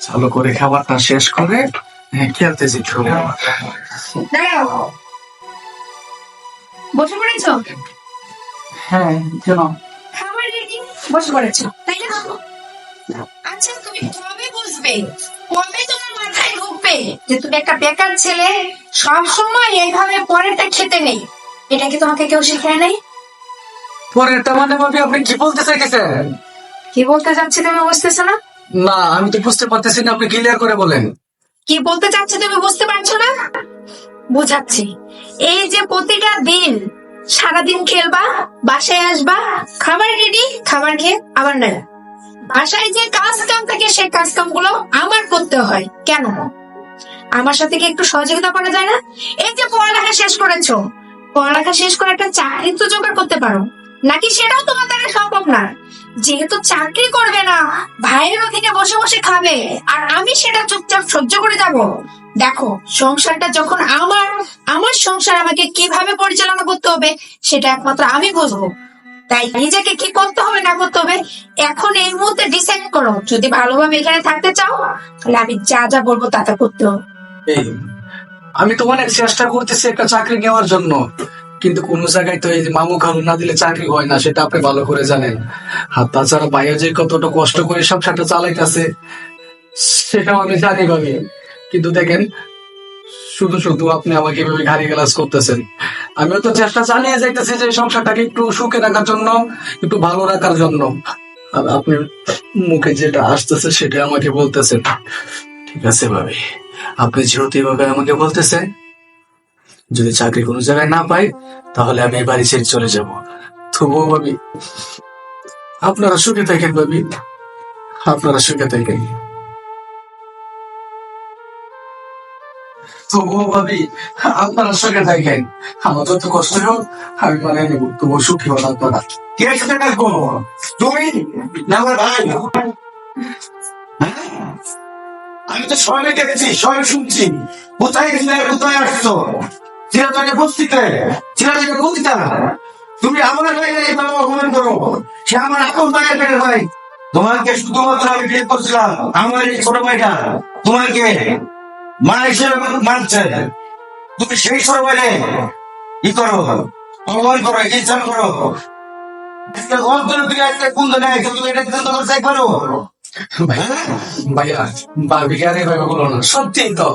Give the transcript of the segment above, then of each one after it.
চালু করে খাবারটা শেষ করে হ্যাঁ, খেলতে যেতে হবে দাঁড়াও। বসে পড়েছো? হ্যাঁ কেন খাবার রেডি? বসে পড়েছো তাই না? আচ্ছা তুমি কবে বুঝবে কবে তোমার মাথায় ঢুকবে যে তুমি একটা বেকার ছেলে সব সময় এইভাবে পরেরটা খেতে নেই? এটা কি তোমাকে কেউ শেখায় নাই? পরেরটা মানে ভাবি আপনি কি বলতে চাইতেছেন? কি বলতে চাচ্ছি তুমি বুঝতেছো না? না আমি তো বুঝতে পারতেছি না আপনি ক্লিয়ার করে বলেন। কি বলতে চাচ্ছি তুমি বুঝতে পারছ না? বুঝাচ্ছি। এই যে প্রতিটা দিন সারাদিন খেলবা বাসায় আসবা খাবার রেডি খাবার খেয়ে আবার না বাসায় যে কাজ কাম থাকে সেই কাজ কামগুলো আমার করতে হয়। কেন? আমার সাথে কি একটু সহযোগিতা করা যায় না? এই যে পড়ালেখা শেষ করেছ পড়ালেখা শেষ করে একটা চাকরি তো জোগাড় করতে পারো। নাকি সেটাও তোমার দ্বারা সম্ভব না? যেহেতু চাকরি করবে না, ভাইয়ের অধীনে বসে বসে খাবে, আর আমি সেটা চুপচাপ সহ্য করে যাব। দেখো, সংসারটা যখন আমার আমার সংসার আমাকে কীভাবে পরিচালনা করতে হবে, সেটা একমাত্র আমি বুঝব। তাই নিজেকে কি করতে হবে, না করতে হবে, এখন এই মুহূর্তে ডিসাইড করো। যদি ভালোভাবে এখানে থাকতে চাও, তাহলে আমি যা যা বলব তা তা করতে হবে। আমি তো অনেক চেষ্টা করতেছি একটা চাকরি নেওয়ার জন্য। কিন্তু কোন জায়গায় তো এই যে মামু খালু না দিলে চাকরি হয় না, সেটা আপনি ভালো করে জানেন। আর তাছাড়া ভাইয়া যে কতটা কষ্ট করে সংসারটা চালাইতেছে, সেটাও আমি জানি ভাবি। কিন্তু দেখেন, শুধু শুধু আপনি আমাকে এভাবে ঘাড়ি গ্লাস করতেছেন। আমিও তো চেষ্টা চালিয়ে যাইতেছি যে সংসারটাকে একটু সুখে রাখার জন্য, একটু ভালো রাখার জন্য। আর আপনি মুখে যেটা আসতেছে সেটা আমাকে বলতেছেন। ঠিক আছে ভাবি। আপনি যেহেতু এভাবে আমাকে বলতেছেন যদি চাকরি কোনো জায়গায় না পাই, তাহলে আমি এই বাড়ি ছেড়ে চলে যাব। তবুও ভাবি, আপনারা সুখে থাকেন ভাবি, আপনারা সুখে থাকেন। হ্যাঁ? আমি তো সবাই দেখেছি সবাই শুনছি। কোথায় গেছিলে? কোথায় আসছো? চিরাচকে বস্তিতে চিরাচকে বস্তিতা তুমি আমার ভাই এইভাবে অপমান করো। সে আমার আপন ভাইয়ের পেটের ভাই তোমাকে শুধুমাত্র আমি বিয়ে করছিলাম, আমার এই ছোট ভাইটা তোমাকে মা হিসেবে মানছে। তুমি সেই ছোট ভাইরে ই করো, অপমান করো ইচ্ছা করো। একটা অন্তর তুই একটা নেয় তুমি এটা কুন্দ করে চাই পারো ভাইয়া ভাবি আর এভাবে বলো না? সত্যি তো।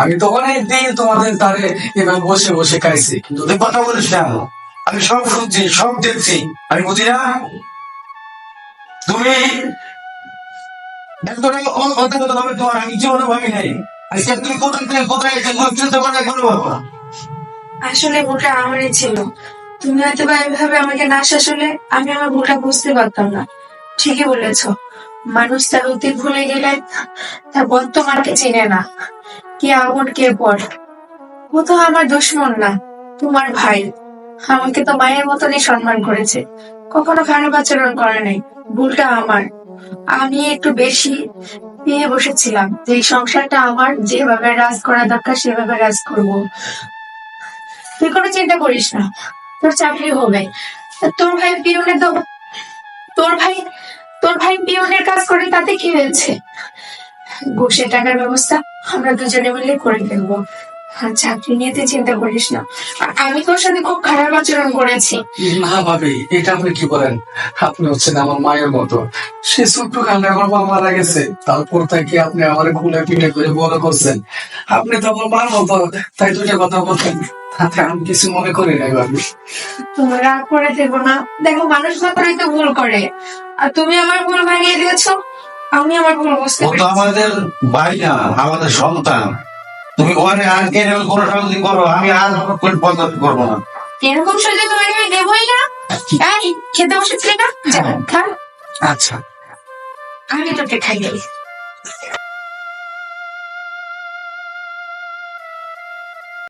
আমি তো অনেক দিন তোমাদের তারে এভাবে বসে বসে খাইছি। তুই কথা বলিস না আমি সব শুনছি, সব দেখছি। আমি বুঝি না? তুমি তোমার, আমি জীবনে ভাবি নাই। আজকে তুমি কোথায় থেকে কোথায় চিন্তা করে আসলে ভুলটা আমারই ছিল। তুমি হয়তো বা এভাবে আমাকে না শাসলে আমি আমার ভুলটা বুঝতে পারতাম না। ঠিকই বলেছ। মানুষ তার অতীত ভুলে গেলে তার বর্তমানকে চেনে না। কে আগুন, কে পর ও তো আমার দুশ্মন না, তোমার ভাই। আমাকে তো মায়ের মতনই সম্মান করেছে। কখনো খারাপ আচরণ করে নাই, ভুলটা আমার। আমি একটু বেশি পেয়ে বসেছিলাম, যে সংসারটা আমার, যেভাবে রাজ করা দরকার, সেভাবে রাজ করব। তুই কোনো চিন্তা করিস না, তোর চাকরি হবে। তোর ভাই পিয়নের তো তোর ভাই তোর ভাই পিওনের কাজ করে, তাতে কি হয়েছে? ঘুষে টাকার ব্যবস্থা আমরা দুজনে মিলে করে ফেলব। আর চাকরি নিয়ে তুই চিন্তা করিস না। আর আমি তোর সাথে খুব খারাপ আচরণ করেছি। না ভাবি এটা আপনি কি বলেন? আপনি হচ্ছেন আমার মায়ের মতো। সে ছোট্ট কালে আমার মা মারা গেছে। তারপর থেকে আপনি আমার খুলে পিঠে করে বড় করছেন। আপনি তো আমার মার মতো তাই দুইটা কথা বলতেন তাতে আমি কিছু মনে করি নাই ভাবি। তুমি রাগ করে দেবো না। দেখো মানুষ মাত্রই তো ভুল করে। আর তুমি আমার ভুল ভাঙিয়ে দিয়েছ আমি আমার ভুল বুঝতে ও তো আমাদের ভাই না আমাদের সন্তান। তুমি ওরে আর এরকম কোনো সাহায্য করো আমি আর কোন পদ্ধতি করব না। এরকম সহ্য তোমাকে আমি দেবই না? এই খেতে বসেছিলে না যা খা। আচ্ছা। আমি তোকে খাইয়ে